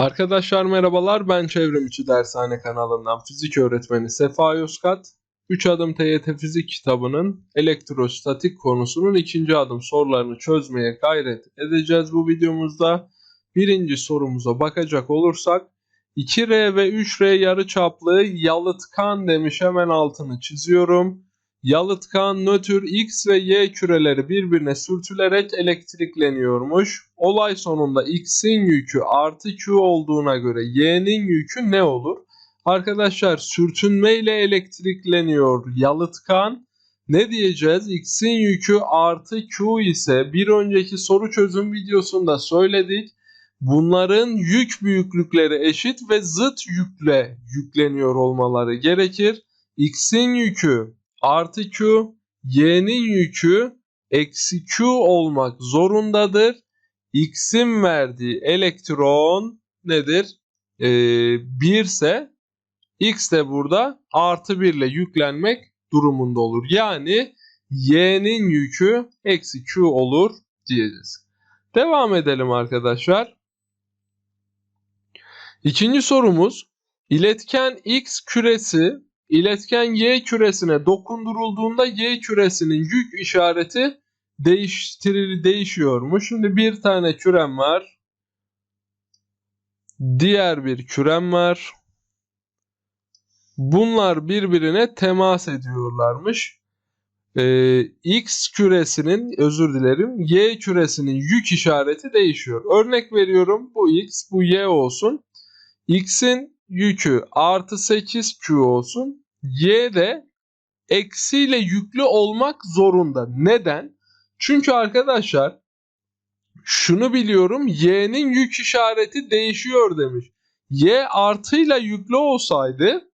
Arkadaşlar merhabalar ben Çevrimiçi Dershane kanalından fizik öğretmeni Sefa Yozgat. 3 adım TYT fizik kitabının elektrostatik konusunun ikinci adım sorularını çözmeye gayret edeceğiz bu videomuzda. Birinci sorumuza bakacak olursak 2R ve 3R yarıçaplı yalıtkan demiş hemen altını çiziyorum. Yalıtkan nötr X ve Y küreleri birbirine sürtülerek elektrikleniyormuş. Olay sonunda X'in yükü artı Q olduğuna göre Y'nin yükü ne olur? Arkadaşlar sürtünme ile elektrikleniyor yalıtkan. Ne diyeceğiz? X'in yükü artı Q ise bir önceki soru çözüm videosunda söyledik. Bunların yük büyüklükleri eşit ve zıt yükle yükleniyor olmaları gerekir. X'in yükü artı Q, Y'nin yükü eksi Q olmak zorundadır. X'in verdiği elektron nedir? Ee, 1 ise X de burada artı 1 ile yüklenmek durumunda olur. Yani Y'nin yükü eksi Q olur diyeceğiz. Devam edelim arkadaşlar. İkinci sorumuz iletken X küresi iletken Y küresine dokundurulduğunda Y küresinin yük işareti değiştirir değişiyormuş. Şimdi bir tane kürem var. Diğer bir kürem var. Bunlar birbirine temas ediyorlarmış. Ee, X küresinin özür dilerim Y küresinin yük işareti değişiyor. Örnek veriyorum bu X bu Y olsun. X'in yükü artı 8Q olsun. Y de eksiyle yüklü olmak zorunda. Neden? Çünkü arkadaşlar şunu biliyorum Y'nin yük işareti değişiyor demiş. Y artıyla yüklü olsaydı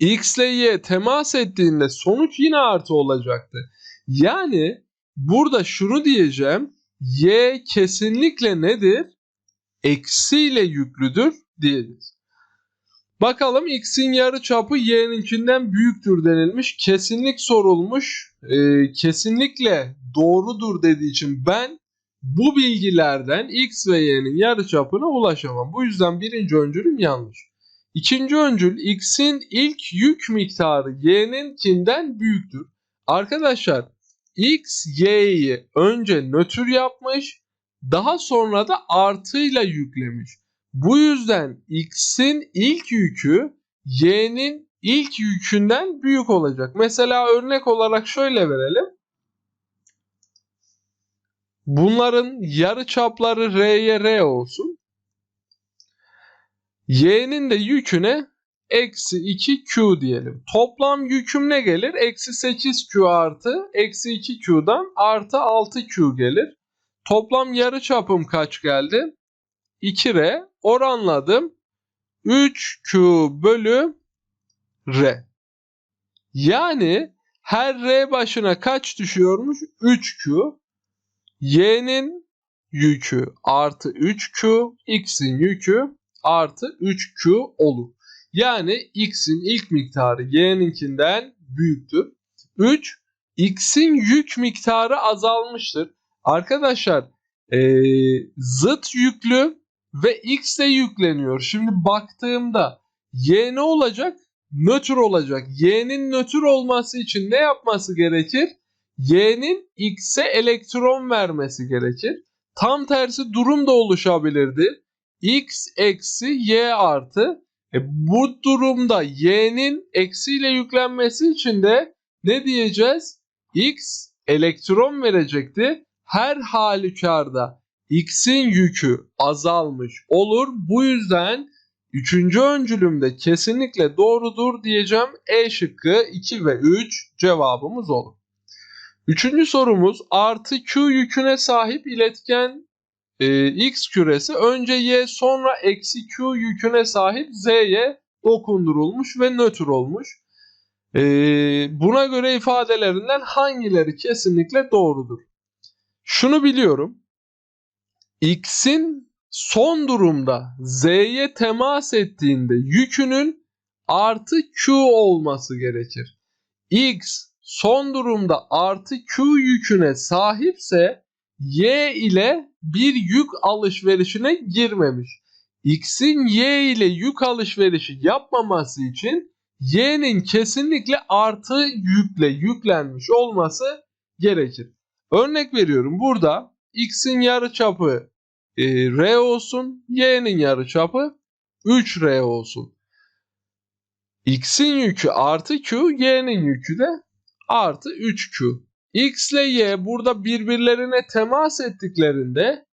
X ile Y temas ettiğinde sonuç yine artı olacaktı. Yani burada şunu diyeceğim. Y kesinlikle nedir? Eksiyle yüklüdür diyeceğiz. Bakalım x'in yarıçapı y'ninkinden büyüktür denilmiş. Kesinlik sorulmuş. Ee, kesinlikle doğrudur dediği için ben bu bilgilerden x ve y'nin yarıçapına ulaşamam. Bu yüzden birinci öncülüm yanlış. İkinci öncül x'in ilk yük miktarı y'ninkinden büyüktür. Arkadaşlar x y'yi önce nötr yapmış daha sonra da artıyla yüklemiş. Bu yüzden x'in ilk yükü y'nin ilk yükünden büyük olacak. Mesela örnek olarak şöyle verelim. Bunların yarı çapları r'ye r olsun. y'nin de yüküne eksi 2q diyelim. Toplam yüküm ne gelir? Eksi 8q artı eksi 2q'dan artı 6q gelir. Toplam yarı çapım kaç geldi? 2R oranladım. 3Q bölü R. Yani her R başına kaç düşüyormuş? 3Q. Y'nin yükü artı 3Q. X'in yükü artı 3Q olur. Yani X'in ilk miktarı Y'ninkinden büyüktür. 3. X'in yük miktarı azalmıştır. Arkadaşlar ee, zıt yüklü ve x de yükleniyor. Şimdi baktığımda y ne olacak? Nötr olacak. y'nin nötr olması için ne yapması gerekir? y'nin x'e elektron vermesi gerekir. Tam tersi durum da oluşabilirdi. x eksi y artı. E, bu durumda y'nin eksiyle yüklenmesi için de ne diyeceğiz? x elektron verecekti. Her halükarda x'in yükü azalmış olur. Bu yüzden üçüncü öncülümde kesinlikle doğrudur diyeceğim. E şıkkı 2 ve 3 cevabımız olur. Üçüncü sorumuz artı Q yüküne sahip iletken e, X küresi önce Y sonra eksi Q yüküne sahip Z'ye dokundurulmuş ve nötr olmuş. E, buna göre ifadelerinden hangileri kesinlikle doğrudur? Şunu biliyorum x'in son durumda z'ye temas ettiğinde yükünün artı q olması gerekir. x son durumda artı q yüküne sahipse y ile bir yük alışverişine girmemiş. X'in Y ile yük alışverişi yapmaması için Y'nin kesinlikle artı yükle yüklenmiş olması gerekir. Örnek veriyorum burada X'in yarıçapı e, R olsun, Y'nin yarıçapı 3R olsun. X'in yükü artı Q, Y'nin yükü de artı 3Q. X ile Y burada birbirlerine temas ettiklerinde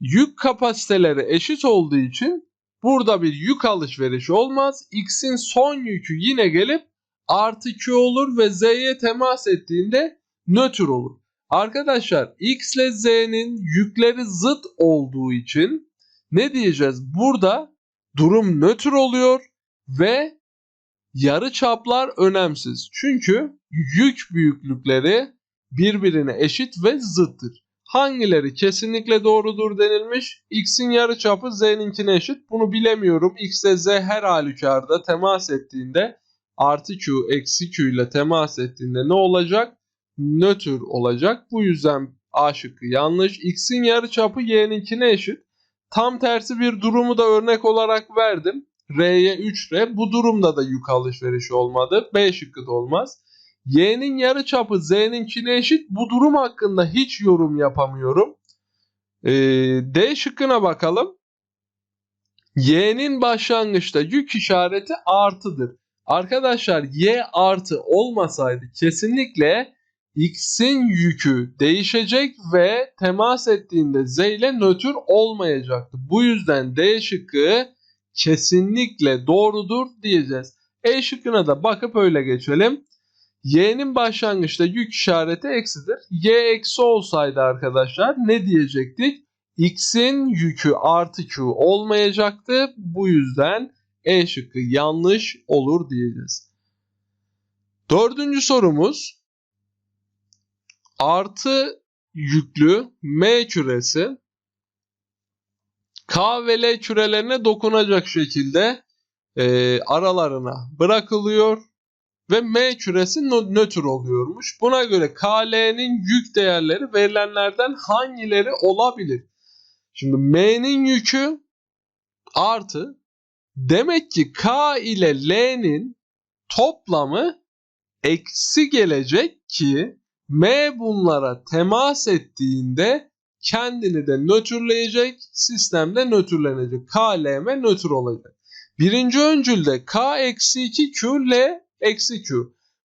yük kapasiteleri eşit olduğu için burada bir yük alışverişi olmaz. X'in son yükü yine gelip artı Q olur ve Z'ye temas ettiğinde nötr olur. Arkadaşlar X ile Z'nin yükleri zıt olduğu için ne diyeceğiz? Burada durum nötr oluyor ve yarı çaplar önemsiz. Çünkü yük büyüklükleri birbirine eşit ve zıttır. Hangileri kesinlikle doğrudur denilmiş? X'in yarıçapı Z'ninkine eşit. Bunu bilemiyorum. X ile Z her halükarda temas ettiğinde artı Q eksi Q ile temas ettiğinde ne olacak? Nötr olacak. Bu yüzden A şıkkı yanlış. X'in yarıçapı Y'ninkine eşit. Tam tersi bir durumu da örnek olarak verdim. R'ye 3R. Bu durumda da yük alışverişi olmadı. B şıkkı da olmaz. Y'nin yarıçapı Z'ninkine eşit. Bu durum hakkında hiç yorum yapamıyorum. Ee, D şıkkına bakalım. Y'nin başlangıçta yük işareti artıdır. Arkadaşlar Y artı olmasaydı kesinlikle X'in yükü değişecek ve temas ettiğinde Z ile nötr olmayacaktı. Bu yüzden D şıkkı kesinlikle doğrudur diyeceğiz. E şıkkına da bakıp öyle geçelim. Y'nin başlangıçta yük işareti eksidir. Y eksi olsaydı arkadaşlar ne diyecektik? X'in yükü artı Q olmayacaktı. Bu yüzden E şıkkı yanlış olur diyeceğiz. Dördüncü sorumuz artı yüklü M küresi K ve L kürelerine dokunacak şekilde e, aralarına bırakılıyor ve M küresi nötr oluyormuş. Buna göre KL'nin yük değerleri verilenlerden hangileri olabilir? Şimdi M'nin yükü artı demek ki K ile L'nin toplamı eksi gelecek ki M bunlara temas ettiğinde kendini de nötrleyecek, sistemde nötrlenecek. K, L, M nötr olacak. Birinci öncülde K eksi 2 Q, L eksi Q.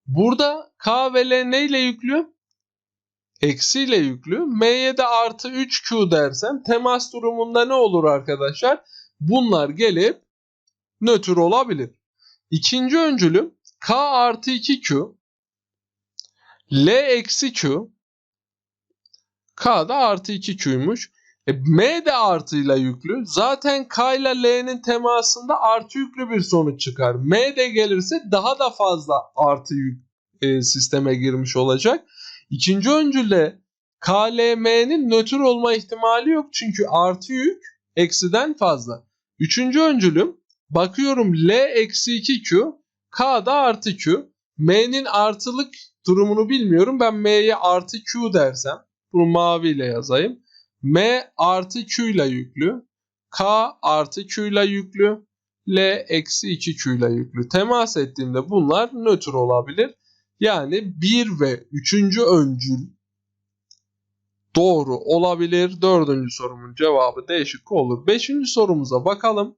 Burada K ve L neyle yüklü? Eksiyle yüklü. M'ye de artı 3Q dersem temas durumunda ne olur arkadaşlar? Bunlar gelip nötr olabilir. İkinci öncülüm K artı 2Q L eksi Q K da artı 2Q'ymuş. E, M de artıyla yüklü. Zaten K ile L'nin temasında artı yüklü bir sonuç çıkar. M de gelirse daha da fazla artı yük e, sisteme girmiş olacak. İkinci öncülde K, L, M'nin nötr olma ihtimali yok. Çünkü artı yük eksiden fazla. Üçüncü öncülüm bakıyorum L eksi 2Q K da artı Q. M'nin artılık durumunu bilmiyorum. Ben M'ye artı Q dersem bunu maviyle yazayım. M artı Q ile yüklü. K artı Q ile yüklü. L eksi 2 Q ile yüklü. Temas ettiğimde bunlar nötr olabilir. Yani 1 ve 3. öncül doğru olabilir. Dördüncü sorumun cevabı değişik olur. Beşinci sorumuza bakalım.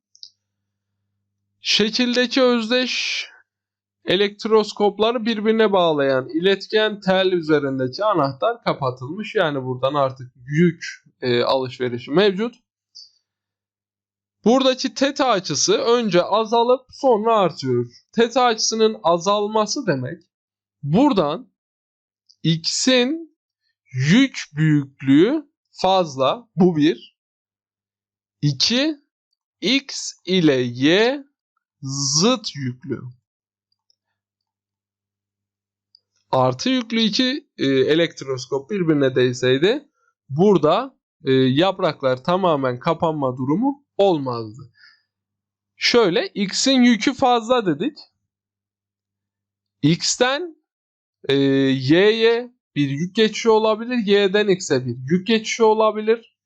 Şekildeki özdeş elektroskopları birbirine bağlayan iletken tel üzerindeki anahtar kapatılmış. Yani buradan artık yük e, alışverişi mevcut. Buradaki teta açısı önce azalıp sonra artıyor. Teta açısının azalması demek buradan x'in yük büyüklüğü fazla. Bu bir. 2. x ile y zıt yüklü. Artı yüklü iki e, elektroskop birbirine değseydi burada e, yapraklar tamamen kapanma durumu olmazdı. Şöyle x'in yükü fazla dedik. x'ten e, y'ye bir yük geçişi olabilir. Y'den x'e bir yük geçişi olabilir.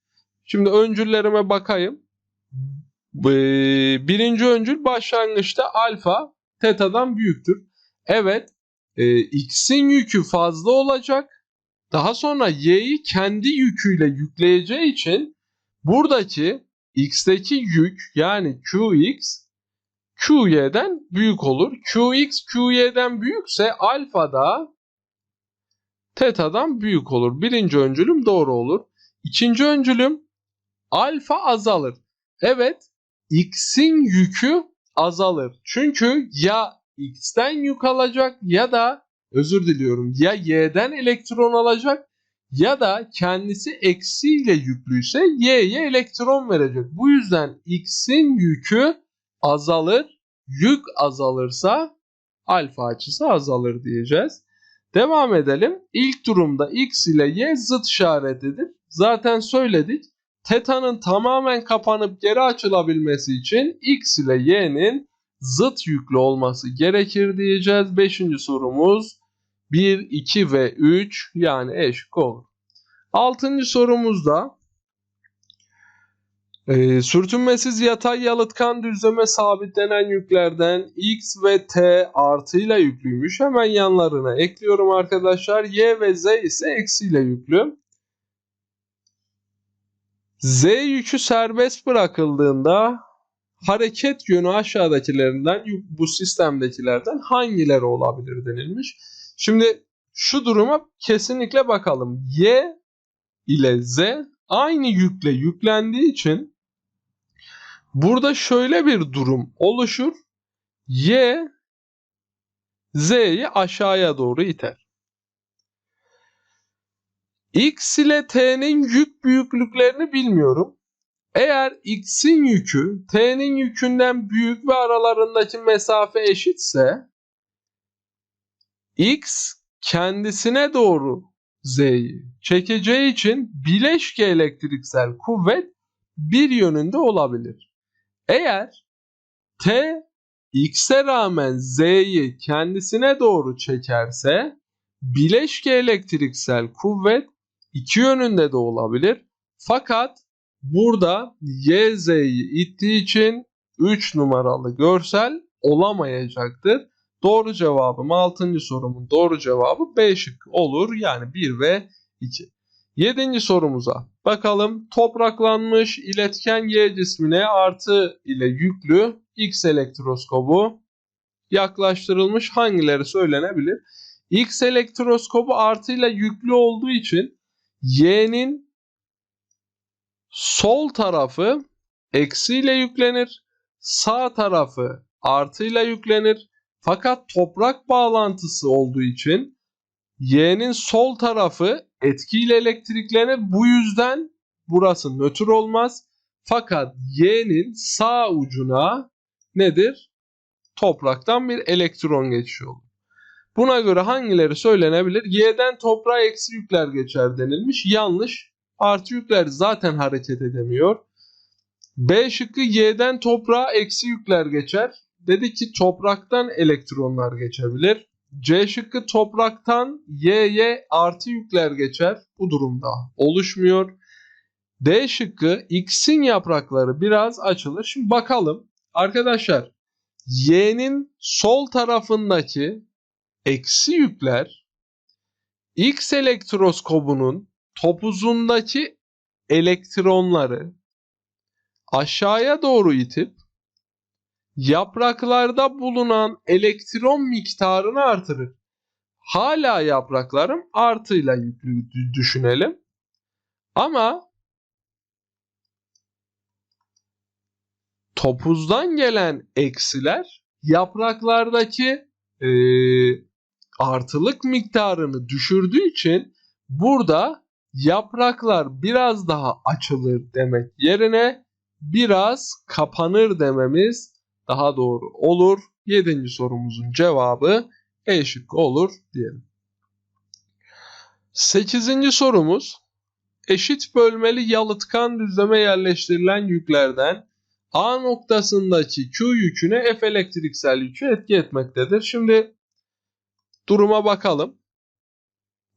Şimdi öncüllerime bakayım. Birinci öncül başlangıçta alfa teta'dan büyüktür. Evet e, x'in yükü fazla olacak. Daha sonra y'yi kendi yüküyle yükleyeceği için buradaki x'teki yük yani qx qy'den büyük olur. qx qy'den büyükse alfa da teta'dan büyük olur. Birinci öncülüm doğru olur. İkinci öncülüm alfa azalır. Evet x'in yükü azalır. Çünkü ya x'ten yük alacak ya da özür diliyorum ya y'den elektron alacak ya da kendisi eksiyle yüklüyse y'ye elektron verecek. Bu yüzden x'in yükü azalır. Yük azalırsa alfa açısı azalır diyeceğiz. Devam edelim. İlk durumda x ile y zıt işaretidir. Zaten söyledik. Teta'nın tamamen kapanıp geri açılabilmesi için x ile y'nin zıt yüklü olması gerekir diyeceğiz. Beşinci sorumuz 1, 2 ve 3 yani eşik olur. Altıncı sorumuzda e, sürtünmesiz yatay yalıtkan düzleme sabitlenen yüklerden x ve t artıyla yüklüymüş. Hemen yanlarına ekliyorum arkadaşlar. y ve z ise eksiyle yüklü. Z yükü serbest bırakıldığında hareket yönü aşağıdakilerinden bu sistemdekilerden hangileri olabilir denilmiş. Şimdi şu duruma kesinlikle bakalım. Y ile Z aynı yükle yüklendiği için burada şöyle bir durum oluşur. Y Z'yi aşağıya doğru iter. X ile T'nin yük büyüklüklerini bilmiyorum. Eğer X'in yükü T'nin yükünden büyük ve aralarındaki mesafe eşitse X kendisine doğru Z'yi çekeceği için bileşke elektriksel kuvvet bir yönünde olabilir. Eğer T X'e rağmen Z'yi kendisine doğru çekerse bileşke elektriksel kuvvet iki yönünde de olabilir. Fakat burada YZ'yi ittiği için 3 numaralı görsel olamayacaktır. Doğru cevabım 6. sorumun doğru cevabı B şıkkı olur. Yani 1 ve 2. 7. sorumuza bakalım. Topraklanmış iletken Y cismine artı ile yüklü X elektroskobu yaklaştırılmış hangileri söylenebilir? X elektroskobu artıyla yüklü olduğu için Y'nin sol tarafı eksiyle yüklenir. Sağ tarafı artıyla yüklenir. Fakat toprak bağlantısı olduğu için Y'nin sol tarafı etkiyle elektriklenir. Bu yüzden burası nötr olmaz. Fakat Y'nin sağ ucuna nedir? Topraktan bir elektron geçiyor olur. Buna göre hangileri söylenebilir? Y'den toprağa eksi yükler geçer denilmiş. Yanlış. Artı yükler zaten hareket edemiyor. B şıkkı Y'den toprağa eksi yükler geçer. Dedi ki topraktan elektronlar geçebilir. C şıkkı topraktan Y'ye artı yükler geçer. Bu durumda oluşmuyor. D şıkkı X'in yaprakları biraz açılır. Şimdi bakalım. Arkadaşlar Y'nin sol tarafındaki eksi yükler X elektroskobunun topuzundaki elektronları aşağıya doğru itip yapraklarda bulunan elektron miktarını artırır. Hala yapraklarım artıyla yüklü düşünelim. Ama topuzdan gelen eksiler yapraklardaki e, artılık miktarını düşürdüğü için burada yapraklar biraz daha açılır demek yerine biraz kapanır dememiz daha doğru olur. Yedinci sorumuzun cevabı E şıkkı olur diyelim. Sekizinci sorumuz eşit bölmeli yalıtkan düzleme yerleştirilen yüklerden A noktasındaki Q yüküne F elektriksel yükü etki etmektedir. Şimdi duruma bakalım.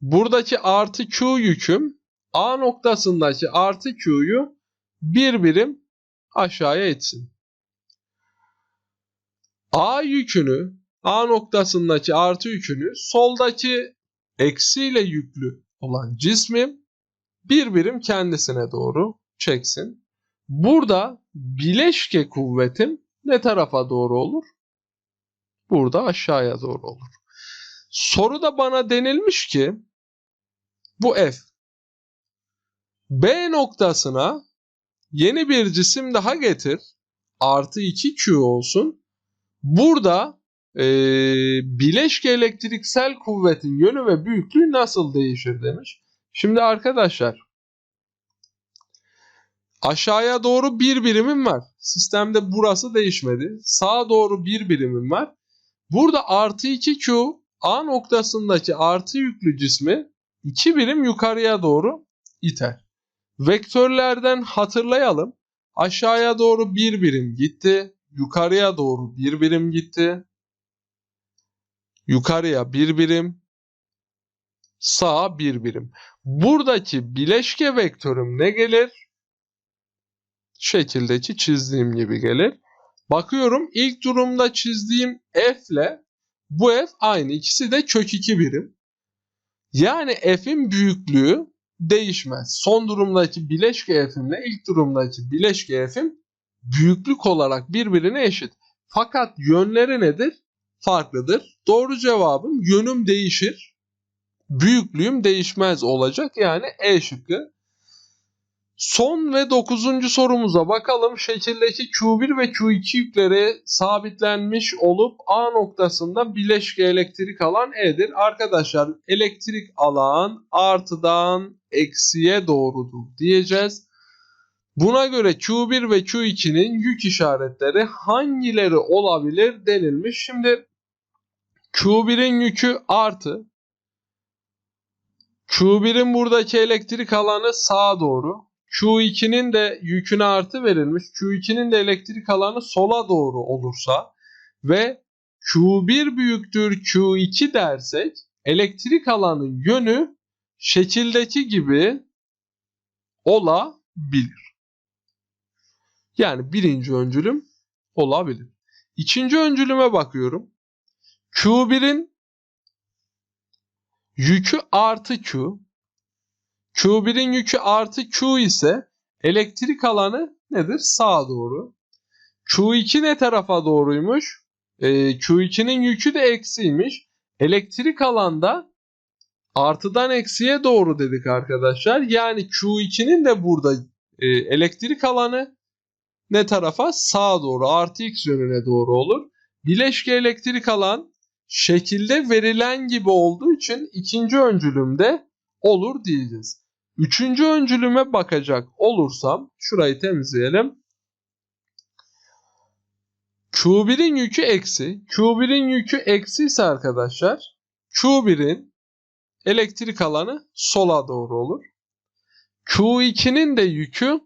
Buradaki artı Q yüküm A noktasındaki artı Q'yu bir birim aşağıya itsin. A yükünü, A noktasındaki artı yükünü soldaki eksiyle yüklü olan cismi bir birim kendisine doğru çeksin. Burada bileşke kuvvetim ne tarafa doğru olur? Burada aşağıya doğru olur. Soruda bana denilmiş ki bu F B noktasına yeni bir cisim daha getir. Artı 2Q olsun. Burada e, bileşke elektriksel kuvvetin yönü ve büyüklüğü nasıl değişir demiş. Şimdi arkadaşlar aşağıya doğru bir birimim var. Sistemde burası değişmedi. Sağa doğru bir birimim var. Burada artı 2Q A noktasındaki artı yüklü cismi 2 birim yukarıya doğru iter. Vektörlerden hatırlayalım. Aşağıya doğru bir birim gitti. Yukarıya doğru bir birim gitti. Yukarıya bir birim. Sağa bir birim. Buradaki bileşke vektörüm ne gelir? Şekildeki çizdiğim gibi gelir. Bakıyorum ilk durumda çizdiğim f ile bu f aynı. İkisi de kök 2 birim. Yani f'in büyüklüğü değişmez. Son durumdaki bileşke f'imle ilk durumdaki bileşke f'im büyüklük olarak birbirine eşit. Fakat yönleri nedir? Farklıdır. Doğru cevabım yönüm değişir. Büyüklüğüm değişmez olacak. Yani E şıkkı. Son ve dokuzuncu sorumuza bakalım. Şekildeki Q1 ve Q2 yükleri sabitlenmiş olup A noktasında bileşke elektrik alan E'dir. Arkadaşlar elektrik alan artıdan eksiye doğrudur diyeceğiz. Buna göre Q1 ve Q2'nin yük işaretleri hangileri olabilir denilmiş. Şimdi Q1'in yükü artı. Q1'in buradaki elektrik alanı sağa doğru. Q2'nin de yüküne artı verilmiş. Q2'nin de elektrik alanı sola doğru olursa ve Q1 büyüktür Q2 dersek elektrik alanın yönü şekildeki gibi olabilir. Yani birinci öncülüm olabilir. İkinci öncülüme bakıyorum. Q1'in yükü artı Q. Q1'in yükü artı Q ise elektrik alanı nedir? Sağa doğru. Q2 ne tarafa doğruymuş? Ee, Q2'nin yükü de eksiymiş. Elektrik alanda artıdan eksiye doğru dedik arkadaşlar. Yani Q2'nin de burada e, elektrik alanı ne tarafa? Sağa doğru artı x yönüne doğru olur. Bileşke elektrik alan şekilde verilen gibi olduğu için ikinci öncülümde olur diyeceğiz. Üçüncü öncülüme bakacak olursam şurayı temizleyelim. Q1'in yükü eksi. Q1'in yükü eksi ise arkadaşlar Q1'in elektrik alanı sola doğru olur. Q2'nin de yükü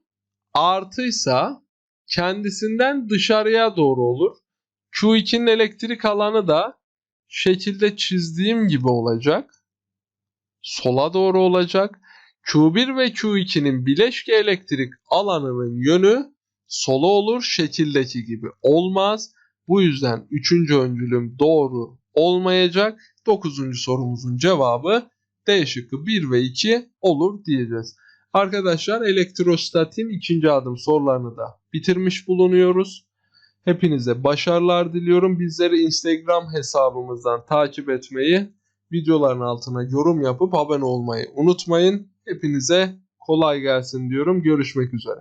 artıysa kendisinden dışarıya doğru olur. Q2'nin elektrik alanı da şekilde çizdiğim gibi olacak. Sola doğru olacak. Q1 ve Q2'nin bileşke elektrik alanının yönü sola olur. Şekildeki gibi olmaz. Bu yüzden 3. öncülüm doğru olmayacak. 9. sorumuzun cevabı D şıkkı 1 ve 2 olur diyeceğiz. Arkadaşlar elektrostatin ikinci adım sorularını da bitirmiş bulunuyoruz. Hepinize başarılar diliyorum. Bizleri Instagram hesabımızdan takip etmeyi, videoların altına yorum yapıp abone olmayı unutmayın. Hepinize kolay gelsin diyorum. Görüşmek üzere.